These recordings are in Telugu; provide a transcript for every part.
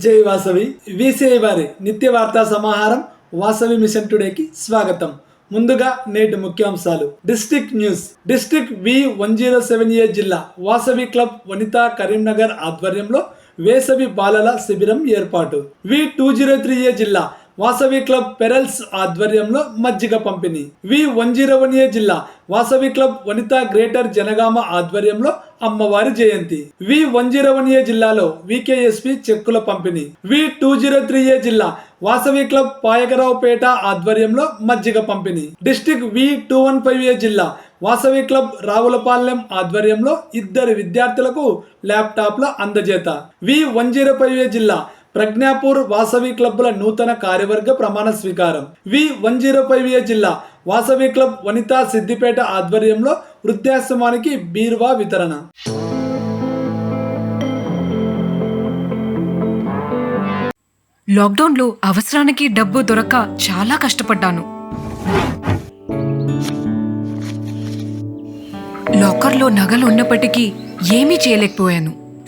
జై వాసవి. విసిఐ వారి నిత్య వార్తా సమాహారం వాసవి మిషన్ టుడేకి స్వాగతం. ముందుగా నేటి ముఖ్యాంశాలు. District news. District V one zero seven A జిల్లా వాసవి క్లబ్ వనితా కరీంనగర్ ఆధ్వర్యంలో వేసవి బాలల శిబిరం ఏర్పాటు. V two zero three A జిల్లా వాసవి క్లబ్ పెరల్స్ ఆధ్వర్యంలో మజ్జిగ పంపిణీ. V one zero one A జిల్లా వాసవి క్లబ్ వనితా గ్రేటర్ జనగామ ఆధ్వర్యంలో అమ్మవారి జయంతి. V one zero one A జిల్లాలో వికేఎస్పి చెక్కుల పంపిణీ. V two zero three A జిల్లా వాసవి క్లబ్ పాయకరావుపేట ఆధ్వర్యంలో మజ్జిగ పంపిణీ. District V two one five A జిల్లా వాసవి క్లబ్ రావులపాలెం ఆధ్వర్యంలో ఇద్దరు విద్యార్థులకు ల్యాప్టాప్ల అందజేత. V one zero five A జిల్లా ప్రజ్ఞాపూర్ వాసవి క్లబ్ల నూతన కార్యవర్గ ప్రమాణ స్వీకారం. V one zero five A జిల్లా వాసవి క్లబ్ వనితా సిద్దిపేట ఆధ్వర్యంలో వృద్ధాశ్రమానికి బీరువా వితరణ. లాక్డౌన్లో అవసరానికి డబ్బు దొరక్క చాలా కష్టపడ్డాను. లాకర్లో నగలు ఉన్నప్పటికీ ఏమీ చేయలేకపోయాను.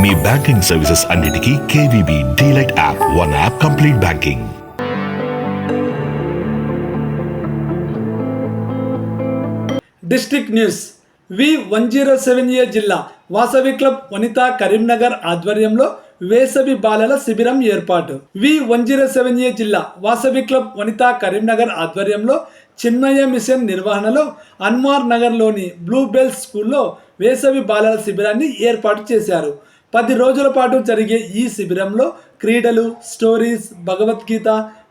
మీ బ్యాంకింగ్ సర్వీసెస్ అన్నిటికీ KVB DLite app. One app complete banking district news. V one zero seven A జిల్లా వాసవి క్లబ్ వనితా కరీంనగర్ ఆధ్వర్యంలో వేసవి బాలల శిబిరం ఏర్పాటు. V one zero seven A జిల్లా వాసవి క్లబ్ వనితా కరీంనగర్ ఆధ్వర్యంలో చిన్నయ్య మిషన్ నిర్వహణలో అన్మార్ నగర్లోని బ్లూ బెల్ స్కూల్లో వేసవి బాలల శిబిరాన్ని ఏర్పాటు చేశారు. పది రోజుల పాటు జరిగే ఈ శిబిరంలో క్రీడలు స్టోరీస్ భగవద్గీత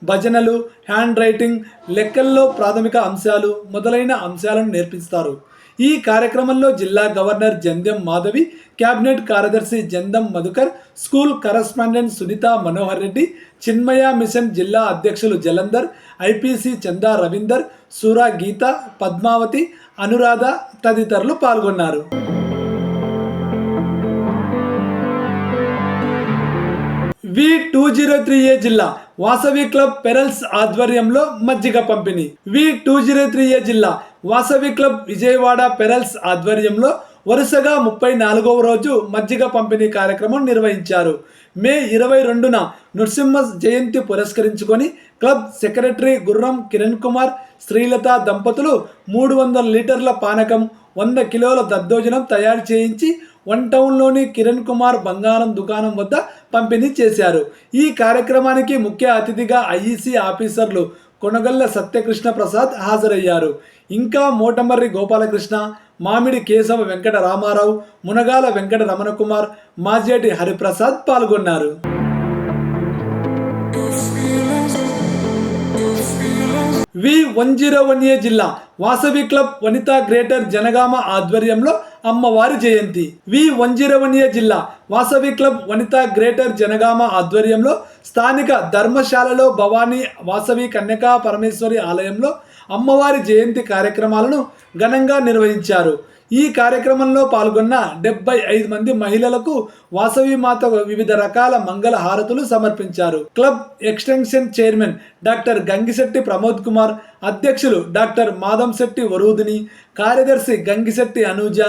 భజనలు హ్యాండ్ రైటింగ్ లెక్కల్లో ప్రాథమిక అంశాలు మొదలైన అంశాలను నేర్పిస్తారు. ఈ కార్యక్రమంలో జిల్లా గవర్నర్ జందెం మాధవి కేబినెట్ కార్యదర్శి Jandam Madhukar school correspondent Sunitha Manohar Reddy Chinmaya mission జిల్లా అధ్యక్షులు జలంధర్ ఐపీసీ చందా రవీందర్ సూరా గీత పద్మావతి అనురాధ తదితరులు పాల్గొన్నారు. V two zero three A జిల్లా వాసవి క్లబ్ పెరల్స్ ఆధ్వర్యంలో మజ్జిగ పంపిణీ. V two zero three A జిల్లా వాసవి క్లబ్ విజయవాడ పెరల్స్ ఆధ్వర్యంలో వరుసగా ముప్పై నాలుగవ రోజు మజ్జిగ పంపిణీ కార్యక్రమం నిర్వహించారు. మే ఇరవై రెండున నృసింహ జయంతి పురస్కరించుకొని క్లబ్ సెక్రటరీ గుర్రం కిరణ్ కుమార్ శ్రీలత దంపతులు మూడు వందల లీటర్ల పానకం వంద కిలోల దద్దోజనం తయారు చేయించి వన్ టౌన్లోని కిరణ్ కుమార్ బంగారం దుకాణం వద్ద పంపిణీ చేశారు. ఈ కార్యక్రమానికి ముఖ్య అతిథిగా ఐఈసీ ఆఫీసర్లు కొనగల్ల సత్యకృష్ణ ప్రసాద్ హాజరయ్యారు. ఇంకా మోటమర్రి గోపాలకృష్ణ మామిడి కేశవ వెంకట రామారావు మునగాల వెంకట రమణకుమార్ మాజేటి హరిప్రసాద్ పాల్గొన్నారు. V one zero one A జిల్లా వాసవి క్లబ్ వనితా గ్రేటర్ జనగామ ఆధ్వర్యంలో అమ్మవారి జయంతి. V one zero one A జిల్లా వాసవి క్లబ్ వనితా గ్రేటర్ జనగామ ఆధ్వర్యంలో స్థానిక ధర్మశాలలో భవానీ వాసవి కన్యకా పరమేశ్వరి ఆలయంలో అమ్మవారి జయంతి కార్యక్రమాలను ఘనంగా నిర్వహించారు. ఈ కార్యక్రమంలో పాల్గొన్న డెబ్బై ఐదు మంది మహిళలకు వాసవి మాత వివిధ రకాల మంగళ హారతులు సమర్పించారు. Club extension chairman doctor Gangisetty Pramod Kumar అధ్యక్షులు డాక్టర్ మాదంశెట్టి వరూధిని కార్యదర్శి గంగిశెట్టి అనూజ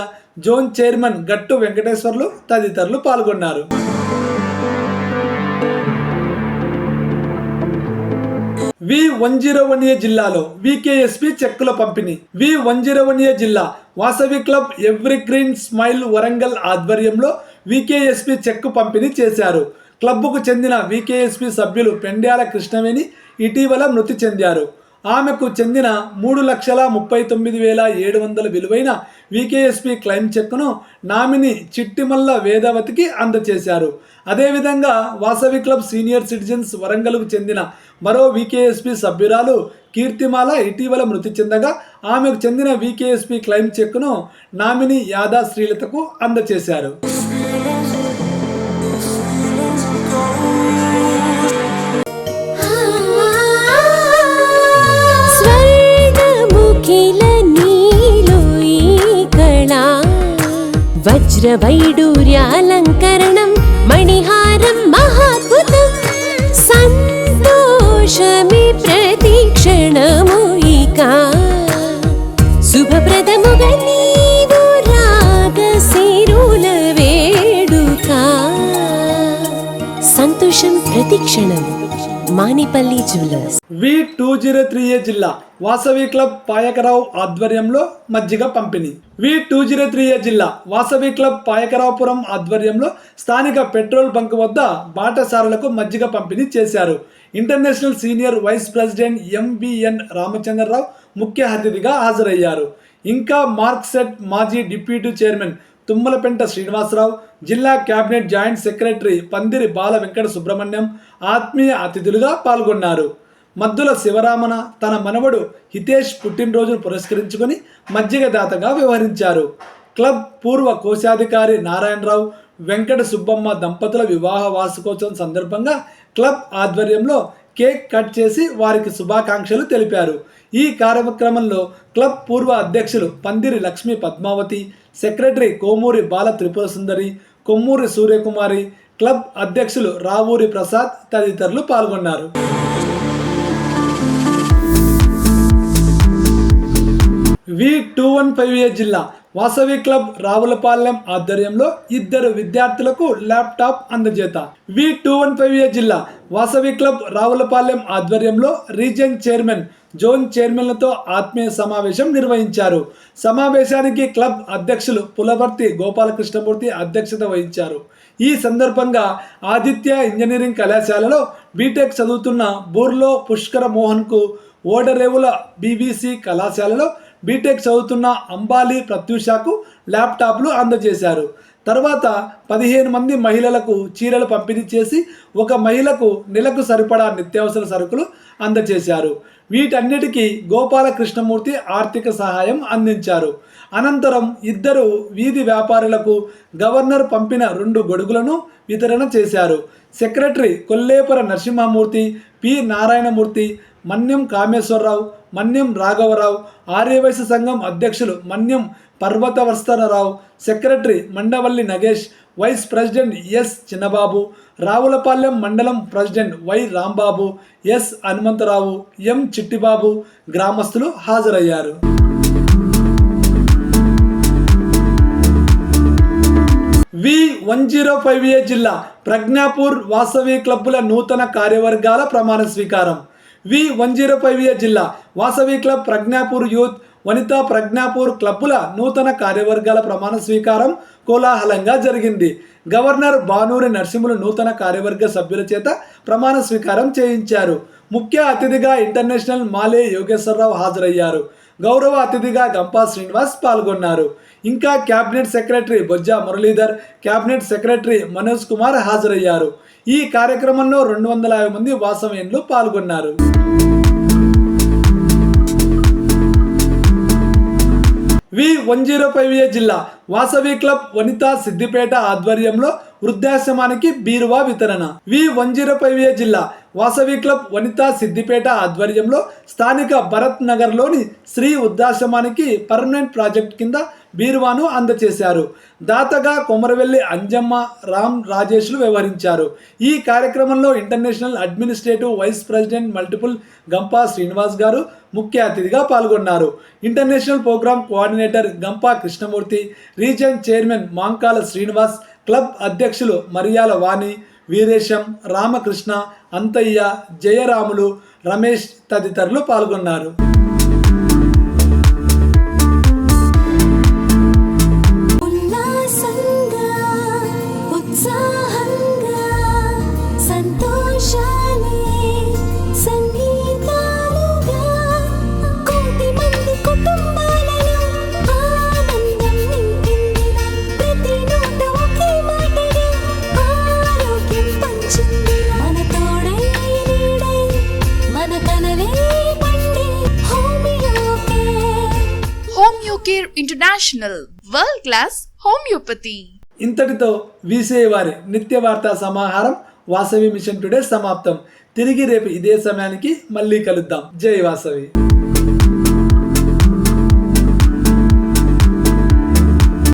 జోన్ చైర్మన్ గట్టు వెంకటేశ్వర్లు తదితరులు పాల్గొన్నారు. V one zero one A జిల్లాలో వికేఎస్పి చెక్కుల పంపిణీ. V one zero one A జిల్లా Vasavi club every green smile Warangal ఆధ్వర్యంలో వికేఎస్పి చెక్కు పంపిణీ చేశారు. క్లబ్కు చెందిన వికేఎస్పి సభ్యులు పెండ్యాల కృష్ణవేణి ఇటీవల మృతి చెందారు. ఆమెకు చెందిన మూడు లక్షల ముప్పై తొమ్మిది వేల ఏడు వందల విలువైన వికేఎస్పి క్లైమ్ చెక్కును నామిని చిట్టిమల్ల వేదవతికి అందజేశారు అదేవిధంగా వాసవి క్లబ్ సీనియర్ సిటిజన్స్ వరంగల్కు చెందిన మరో వికేఎస్పి సభ్యురాలు కీర్తిమాల ఇటీవల మృతి చెందగా ఆమెకు చెందిన వికేఎస్పి క్లైమ్ చెక్కును నామిని యాదా శ్రీలతకు అందజేశారు వజ్రవైడూర్యాలంకరణం మణిహారం మహాద్భుతం సంతోషమి ప్రతిక్షణము ఇక. శుభప్రదముగా నీవు రాగ వేడుక. సంతోషం ప్రతిక్షణము Manipalli jewellers. V two zero three A జిల్లా వాసవి క్లబ్ పాయకరావు ఆధ్వర్యంలో మజ్జిగ పంపిణీ. V two zero three A జిల్లా వాసవి క్లబ్ పాయకరావుపురం ఆధ్వర్యంలో స్థానిక పెట్రోల్ బంక్ వద్ద బాటసారులకు మజ్జిగ పంపిణీ చేశారు. International senior vice president MBN Ramachandrarao ముఖ్య అతిథిగా హాజరయ్యారు. ఇంకా మార్క్సెట్ మాజీ డిప్యూటీ చైర్మన్ తుమ్మలపెంట శ్రీనివాసరావు జిల్లా కేబినెట్ జాయింట్ సెక్రటరీ పందిరి బాల వెంకట సుబ్రహ్మణ్యం ఆత్మీయ అతిథులుగా పాల్గొన్నారు. మద్దుల శివరామన తన మనవడు హితేష్ పుట్టినరోజును పురస్కరించుకుని మజ్జిగ దాతగా వ్యవహరించారు. క్లబ్ పూర్వ కోశాధికారి నారాయణరావు వెంకట సుబ్బమ్మ దంపతుల వివాహ వార్షికోత్సవం సందర్భంగా క్లబ్ ఆధ్వర్యంలో కేక్ కట్ చేసి వారికి శుభాకాంక్షలు తెలిపారు. ఈ కార్యక్రమంలో క్లబ్ పూర్వ అధ్యక్షులు పందిరి లక్ష్మీ పద్మావతి సెక్రటరీ కోమూరి బాల త్రిపుర సుందరి కొమ్మూరి సూర్యకుమారి క్లబ్ అధ్యక్షులు రావూరి ప్రసాద్ తదితరులు పాల్గొన్నారు. V two one five A జిల్లా వాసవి క్లబ్ రావులపాలెం ఆధ్వర్యంలో ఇద్దరు విద్యార్థులకు laptop అందజేత. V two one five A జిల్లా వాసవి క్లబ్ రావులపాలెం ఆధ్వర్యంలో రీజియన్ చైర్మన్ జోన్ చైర్మన్లతో ఆత్మీయ సమావేశం నిర్వహించారు. సమావేశానికి క్లబ్ అధ్యక్షులు పులవర్తి గోపాలకృష్ణమూర్తి అధ్యక్షత వహించారు. ఈ సందర్భంగా ఆదిత్య ఇంజనీరింగ్ కళాశాలలో బీటెక్ చదువుతున్న బూర్లో పుష్కర మోహన్కు ఓడరేవుల బీబీసీ కళాశాలలో బీటెక్ చదువుతున్న అంబాలి ప్రత్యూషకు ల్యాప్టాప్లు అందజేశారు. తర్వాత పదిహేను మంది మహిళలకు చీరలు పంపిణీ చేసి ఒక మహిళకు నెలకు సరిపడా నిత్యావసర సరుకులు అందజేశారు. వీటన్నిటికీ గోపాలకృష్ణమూర్తి ఆర్థిక సహాయం అందించారు. అనంతరం ఇద్దరు వీధి వ్యాపారులకు గవర్నర్ పంపిన రెండు గొడుగులను వితరణ చేశారు. Secretary Kollepara Narasimhamurthy P. Narayanamurthy Manyam Kameswararao Manyam రాఘవరావు. ఆర్యవైశ్య సంఘం అధ్యక్షులు Manyam Parvatavarstanarao secretary Mandavalli Nagesh. Vice president S Chinnababu. Ravulapalem మండలం president Y Rambabu. S Hanumantharao. M Chittibabu గ్రామస్తులు హాజరయ్యారు. V one zero five A జిల్లా ప్రజ్ఞాపూర్ వాసవి క్లబ్బుల నూతన కార్యవర్గాల ప్రమాణ స్వీకారం. V one zero five A జిల్లా వాసవి క్లబ్ ప్రజ్ఞాపూర్ యూత్ వనితా ప్రజ్ఞాపూర్ క్లబ్బుల నూతన కార్యవర్గాల ప్రమాణ స్వీకారం కోలాహలంగా జరిగింది. గవర్నర్ బానూరి నరసింహులు నూతన కార్యవర్గ సభ్యుల చేత ప్రమాణ స్వీకారం చేయించారు. ముఖ్య అతిథిగా ఇంటర్నేషనల్ మాలే యోగేశ్వరరావు హాజరయ్యారు. గౌరవ అతిథిగా గంపా శ్రీనివాస్ పాల్గొన్నారు. ఇంకా cabinet secretary Bojja Muralidhar cabinet secretary Manoj Kumar హాజరయ్యారు. ఈ కార్యక్రమంలో రెండు వందల యాభై మంది వాసవ్యంలు పాల్గొన్నారు. V one zero five A జిల్లా వాసవి క్లబ్ వనితా సిద్దిపేట ఆధ్వర్యంలో వృద్ధాశ్రమానికి బీరువా వితరణ. V one zero five A జిల్లా వాసవి క్లబ్ వనితా సిద్దిపేట ఆధ్వర్యంలో స్థానిక భరత్ నగర్లోని శ్రీ వృద్ధాశ్రమానికి పర్మనెంట్ ప్రాజెక్ట్ కింద బీరువాను అందచేశారు. దాతగా కొమరవెల్లి అంజమ్మ రామ్ రాజేష్లు వ్యవహరించారు. ఈ కార్యక్రమంలో international administrative vice president multiple Gampa Srinivas garu ముఖ్య అతిథిగా పాల్గొన్నారు. International program coordinator Gampa Krishnamurthy region chairman Mankala Srinivas club అధ్యక్షులు మరియాల వాణి వీరేశం రామకృష్ణ అంతయ్య జయరాములు రమేష్ తదితరులు పాల్గొన్నారు. ఉల్లాసంగా care international world class homeopathy. ఇంతటితో వీసే వారి నిత్య వార్తా సమాహారం వాసవి మిషన్ టుడే సమాప్తం. తిరిగి రేపు ఇదే సమయానికి మళ్ళీ కలుద్దాం. జై వాసవి.